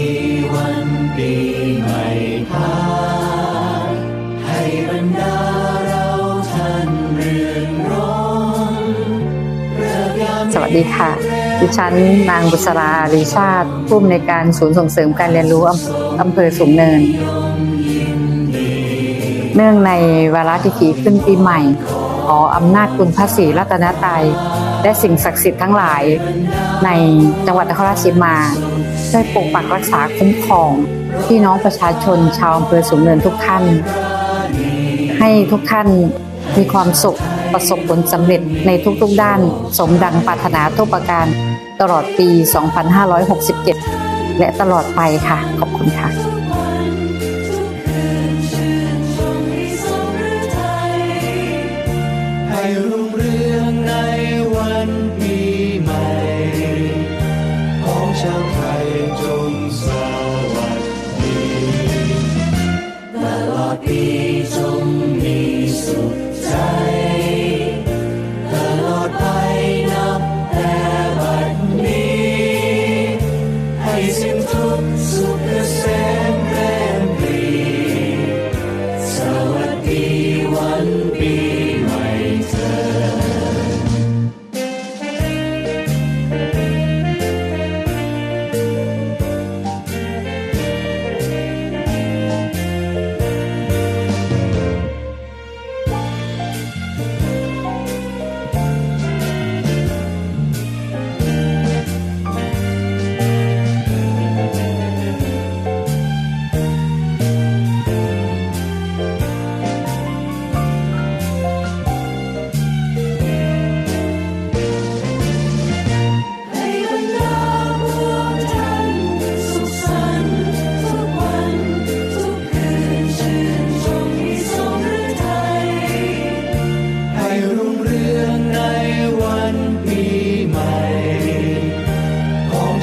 ีวันปีใหม่พายให้บรรดาเราท่านเรือนร้อนเริกยามสวัสดีค่ะ ดิฉันนางบุษราลีชาติผู้อำนวยการศูนย์ส่งเสริมการเรียนรู้อำเภอสูงเนิน เนื่องในวาระพิธีขึ้นปีใหม่ขออำนาจคุณพระศรีรัตนตรัย และสิ่งศักดิ์สิทธิ์ทั้งหลาย ในจังหวัดนครราชสีมาช่วยปกปักรักษาคุ้มครองพี่น้องประชาชนชาวอำเภอสูงเนินทุกท่าน ให้ทุกท่านมีความสุขประสบผลสำเร็จในทุกๆด้าน สมดังปรารถนาทุกประการ ตลอดปี 2567 และตลอดไปค่ะ ขอบคุณค่ะให้รุ่ ให้สิ้นทุ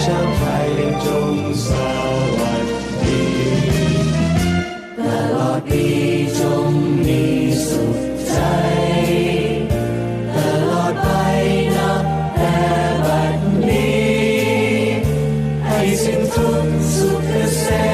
ชาวไทยจงสวัสดีตลอดปีจงมีสุขใจตลอดไปนับแต่บัดนี้ให้สิ้นทุกสุข์